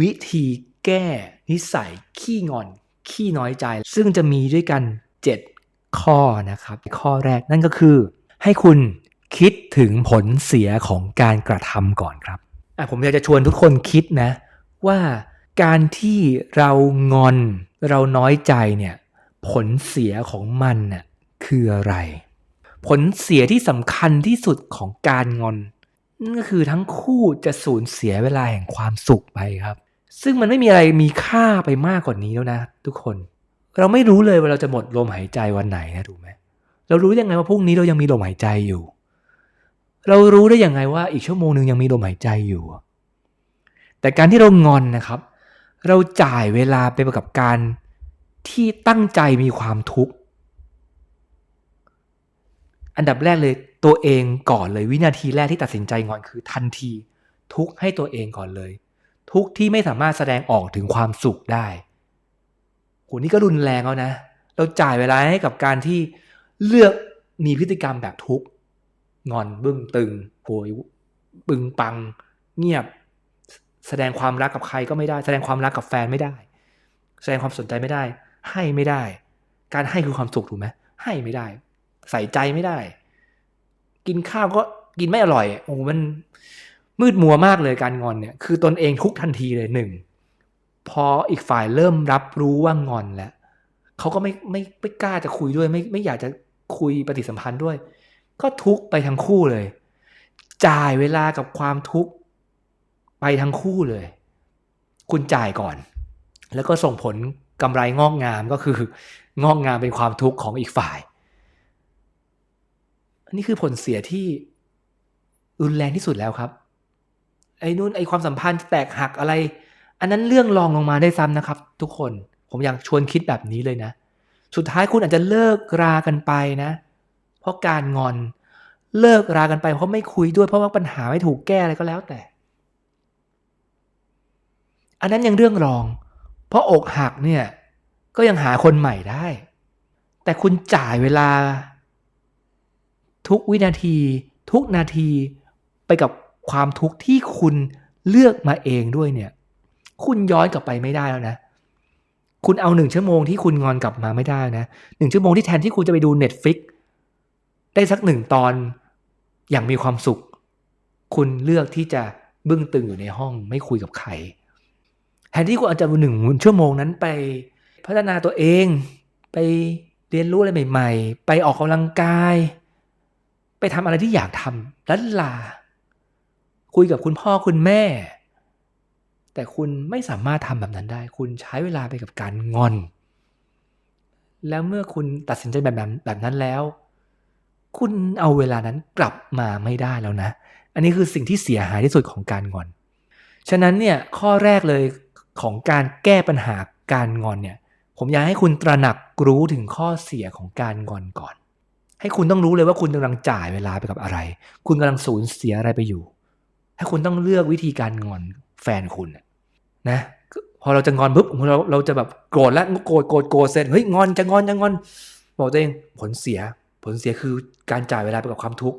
วิธีแก้นิสัยขี้งอน ขี้น้อยใจ ซึ่งจะมีด้วยกัน 7 ข้อนะครับ ข้อแรกนั่นก็คือ ให้คุณคิดถึงผลเสียของการกระทำก่อนครับอะผมอยากจะชวนทุกคนคิดนะ ว่าการที่เรางอนเราน้อยใจเนี่ยผลเสียของมันน่ะคืออะไร ผลเสียที่สำคัญที่สุดของการงอน นั่นก็คือทั้งคู่จะสูญเสียเวลาแห่งความสุขไปครับ ซึ่งมันไม่มีอะไรมีค่าไปมากกว่านี้แล้วนะ ทุกคน เราไม่รู้เลยว่าเราจะหมดลมหายใจวันไหนนะถูกไหมเรารู้ยังไงว่าพรุ่งนี้เรายังมีลมหายใจอยู่ เรารู้ได้ยังไงว่าอีกชั่วโมงหนึ่งยังมีลมหายใจอยู่ แต่การที่เรางอนนะครับ เราจ่ายเวลาไปกับการที่ตั้งใจมีความทุกข์อันดับแรกเลย ตัวเองก่อนเลยวินาทีแรกที่ตัดสินใจงอนคือทันที ทุกให้ตัวเองก่อนเลย ทุกที่ไม่สามารถแสดงออกถึงความสุขได้โหนี่ก็รุนแรงแล้วนะ เราจ่ายเวลาให้กับการที่เลือกมีพฤติกรรมแบบทุกงอนบึ้งตึงโหยบึงปัง เงียบ แสดงความรักกับใครก็ไม่ได้ แสดงความรักกับแฟนไม่ได้ แสดงความสนใจไม่ได้ ให้ไม่ได้ การให้คือความสุขถูกไหมให้ไม่ได้ ใส่ใจไม่ได้ กินข้าวก็กินไม่อร่อยโอ้มันมืดมัวมากเลยการงอนเนี่ยคือตนเองทุกทันทีเลยหนึ่งพออีกฝ่ายเริ่มรับรู้ว่างอนแล้วเขาก็ไม่ไม่ไม่กล้าจะคุยด้วย ไม่ไม่อยากจะคุยปฏิสัมพันธ์ด้วย ก็ทุกไปทั้งคู่เลย จ่ายเวลากับความทุกข์ไปทั้งคู่เลย คุณจ่ายก่อน แล้วก็ส่งผลกำไรงอกงามก็คืองอกงามเป็นความทุกข์ของอีกฝ่าย นนี้คือผลเสียที่รุนแรงที่สุดแล้วครับ ไอ้นู่นไอ้ความสัมพันธ์แตกหักอะไร อันนั้นเรื่องรองลงมาได้ซ้ำนะครับ ทุกคนผมอยากชวนคิดแบบนี้เลยนะ สุดท้ายคุณอาจจะเลิกรากันไปนะ เพราะการงอนเลิกรากันไปเพราะไม่คุยด้วยเพราะว่าปัญหาไม่ถูกแก้อะไรก็แล้วแต่ อันนั้นยังเรื่องรอง เพราะอกหักเนี่ยก็ยังหาคนใหม่ได้ แต่คุณจ่ายเวลา ทุกวินาที ทุกนาทีไปกับความทุกข์ที่คุณเลือกมาเองด้วยเนี่ย คุณย้อนกลับไปไม่ได้แล้วนะ คุณเอาหนึ่งชั่วโมงที่คุณงอนกลับมาไม่ได้นะหนึ่งชั่วโมงที่แทนที่คุณจะไปดู Netflix ได้สักหนึ่งตอนอย่างมีความสุข คุณเลือกที่จะบึ้งตึงอยู่ในห้องไม่คุยกับใครแทนที่คุณอาจจะหนึ่งชั่วโมงนั้นไปพัฒนาตัวเอง ไปเรียนรู้อะไรใหม่ ๆ ไปออกกำลังกาย ไปทำอะไรที่อยากทำลันลา คุยกับคุณพ่อคุณแม่ แต่คุณไม่สามารถทำแบบนั้นได้ คุณใช้เวลาไปกับการงอน แล้วเมื่อคุณตัดสินใจแบบนั้นแบบนั้นแล้ว คุณเอาเวลานั้นกลับมาไม่ได้แล้วนะ อันนี้คือสิ่งที่เสียหายที่สุดของการงอน ฉะนั้นเนี่ยข้อแรกเลยของการแก้ปัญหาการงอนเนี่ย ผมอยากให้คุณตระหนักรู้ถึงข้อเสียของการงอนก่อน ให้คุณต้องรู้เลยว่าคุณกำลังจ่ายเวลาไปกับอะไร คุณกำลังสูญเสียอะไรไปอยู่ ให้คุณต้องเลือกวิธีการงอนแฟนคุณนะพอเราจะงอนปุ๊บเราเราจะแบบโกรธแล้วโกรธโกรธโกรธเสร็จเฮ้ยงอนจะงอนจะงอน บอกตัวเองผลเสีย ผลเสียคือการจ่ายเวลาไปกับความทุกข์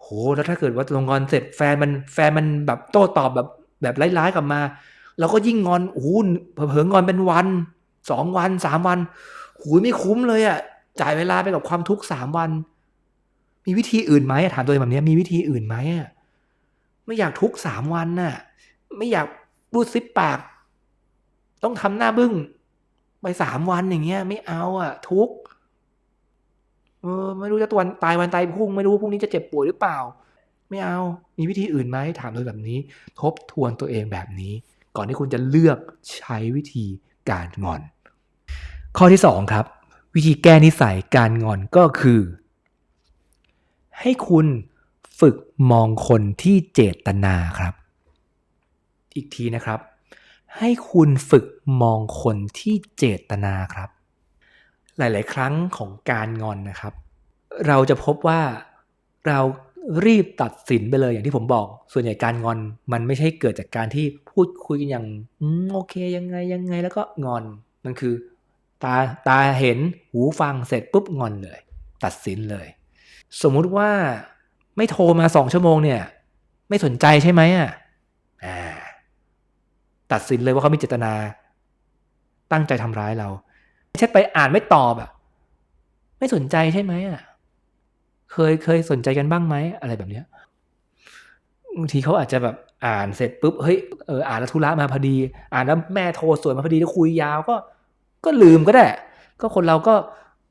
โหแล้วถ้าเกิดว่าลงงอนเสร็จแฟนมันแฟนมันแบบโต้ตอบแบบแบบร้ายๆกลับมา เราก็ยิ่งงอนโอ้โหเผลองอนเป็นวันสองวันสามวันหูไม่คุ้มเลยอะ่ะ จ่ายเวลาไปกับความทุกข์สามวัน มีวิธีอื่นไหมถามตัวเองแบบนี้มีวิธีอื่นไหมไม่อยากทุกข์สามวันน่ะ ไม่อยากพูดซิปปาก ต้องทำหน้าบึ้งไปสามวันอย่างเงี้ย ไม่เอาอะ ทุกข์เออไม่รู้จะตวันตายวันตายพรุ่งไม่รู้พรุ่งนี้จะเจ็บป่วยหรือเปล่า ไม่เอา มีวิธีอื่นไหมถามตัวแบบนี้ ทบทวนตัวเองแบบนี้ ก่อนที่คุณจะเลือกใช้วิธีการงอน ข้อที่สองครับ วิธีแก้นิสัยการงอนก็คือ ให้คุณฝึกมองคนที่เจตนาครับ อีกทีนะครับ ให้คุณฝึกมองคนที่เจตนาครับ หลาย ๆ ครั้งของการงอนนะครับ เราจะพบว่าเรารีบตัดสินไปเลยอย่างที่ผมบอก ส่วนใหญ่การงอนมันไม่ใช่เกิดจากการที่พูดคุยกันอย่างโอเคยังไงยังไงแล้วก็งอนมันคือ ตาตาเห็นหูฟังเสร็จปุ๊บงอนเลย ตัดสินเลย สมมุติว่าไม่โทรมาสองชั่วโมงเนี่ย ไม่สนใจใช่ไหมอะตัดสินเลยว่าเขามีเจตนา ตั้งใจทำร้ายเราไม่ใช่ไปอ่านไม่ตอบอะ ไม่สนใจใช่ไหมอะ เคยเคยสนใจกันบ้างไหมอะไรแบบเนี้ยบางทีเขาอาจจะแบบอ่านเสร็จปุ๊บเฮ้ยเอออ่านแล้วธุระมาพอดี อ่านแล้วแม่โทรสวยมาพอดีแล้วคุยยาวก็ ก็ลืมก็ได้ ก็คนเราก็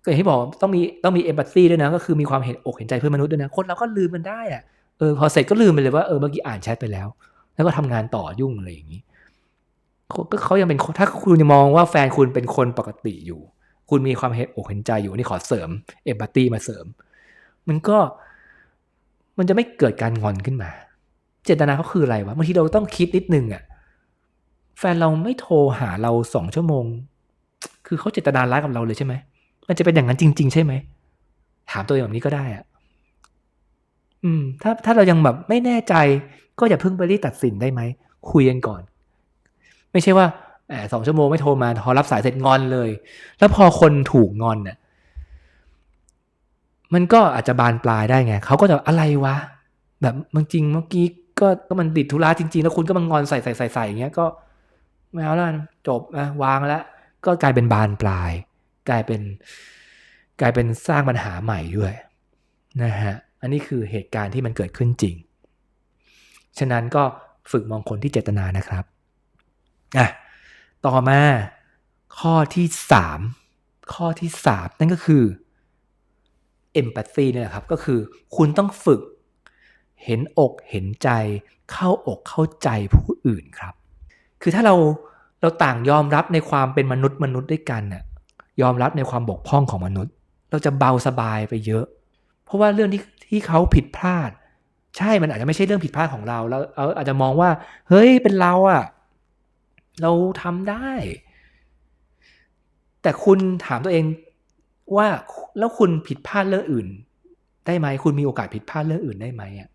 ก็อย่างที่บอกต้องมีต้องมีเอมพัตซีด้วยนะ ก็คือมีความเห็นอกเห็นใจเพื่อนมนุษย์ด้วยนะ คนเราก็ลืมมันได้อะเออพอเสร็จก็ลืมไปเลยว่าเออเมื่อกี้อ่านแชทไปแล้ว แล้วก็ทำงานต่อยุ่งอะไรอย่างนี้ก็เขายังเป็นถ้าคุณมองว่าแฟนคุณเป็นคนปกติอยู่ คุณมีความเห็นอกเห็นใจอยู่นี่ขอเสริมเอมพัตตีมาเสริม มันก็ มันจะไม่เกิดการงอนขึ้นมา เจตนาเขาคืออะไรวะบางทีเราต้องคิดนิดนึงอะ่ะแฟนเราไม่โทรหาเราสองชั่วโมง คือเขาเจตนาร้ายกับเราเลยใช่ไหม มันจะเป็นอย่างนั้นจริง ๆ ใช่ไหม ถามตัวเองแบบนี้ก็ได้อะอืม ถ้าถ้าเรายังแบบไม่แน่ใจ ก็อย่าเพิ่งไปรีตัดสินได้ไหม คุยกันก่อน ไม่ใช่ว่าแอบสองชั่วโมงไม่โทรมาพอรับสายเสร็จงอนเลย แล้วพอคนถูกงอนเนี่ยมันก็อาจจะบานปลายได้ไง เขาก็จะอะไรวะ แบบบางจริงเมื่อกี้ก็ก็มันติดธุระจริง ๆ แล้วคุณก็มางอนใส่ใส่ใส่ใส่อย่างเงี้ยก็ไม่เอาแล้วจบนะวางแล้ว ก็กลายเป็นบานปลาย กลายเป็นกลายเป็นสร้างปัญหาใหม่ด้วยนะฮะอันนี้คือเหตุการณ์ที่มันเกิดขึ้นจริง ฉะนั้นก็ฝึกมองคนที่เจตนานะครับอะต่อมาข้อที่สามข้อที่สามนั่นก็คือ empathy เนี่ยแหละครับก็คือคุณต้องฝึกเห็นอกเห็นใจ เข้าอกเข้าใจผู้อื่นครับ คือถ้าเรา เราต่างยอมรับในความเป็นมนุษย์มนุษย์ด้วยกันน่ะยอมรับในความบกพร่องของมนุษย์ เราจะเบาสบายไปเยอะ เพราะว่าเรื่องที่ที่เขาผิดพลาด ใช่มันอาจจะไม่ใช่เรื่องผิดพลาดของเราแล้วเราอาจจะมองว่า เฮ้ยเป็นเราอะเราทำได้ แต่คุณถามตัวเองว่าแล้วคุณผิดพลาดเรื่องอื่น ได้ไหมคุณมีโอกาสผิดพลาดเรื่องอื่นได้ไหมอะ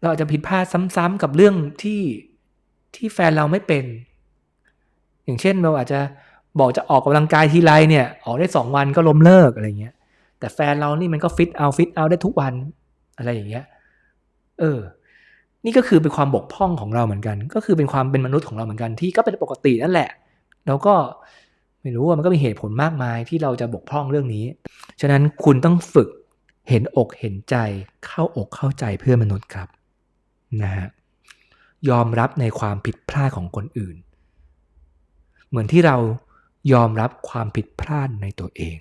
เราอาจจะผิดพลาดซ้ำๆกับเรื่องที่ที่แฟนเราไม่เป็น อย่างเช่นเราอาจจะบอกจะออกกำลังกายทีไรเนี่ยออกได้สองวันก็ล้มเลิกอะไรเงี้ย แต่แฟนเรานี่มันก็ฟิตเอาฟิตเอาได้ทุกวันอะไรอย่างเงี้ยเออ นี่ก็คือเป็นความบกพร่องของเราเหมือนกัน ก็คือเป็นความเป็นมนุษย์ของเราเหมือนกันที่ก็เป็นปกตินั่นแหละ แล้วก็ไม่รู้ว่ามันก็มีเหตุผลมากมายที่เราจะบกพร่องเรื่องนี้ ฉะนั้นคุณต้องฝึกเห็นอกเห็นใจเข้าอกเข้าใจเพื่อมนุษย์ครับนะฮะยอมรับในความผิดพลาดของคนอื่น เหมือนที่เรายอมรับความผิดพลาดในตัวเอง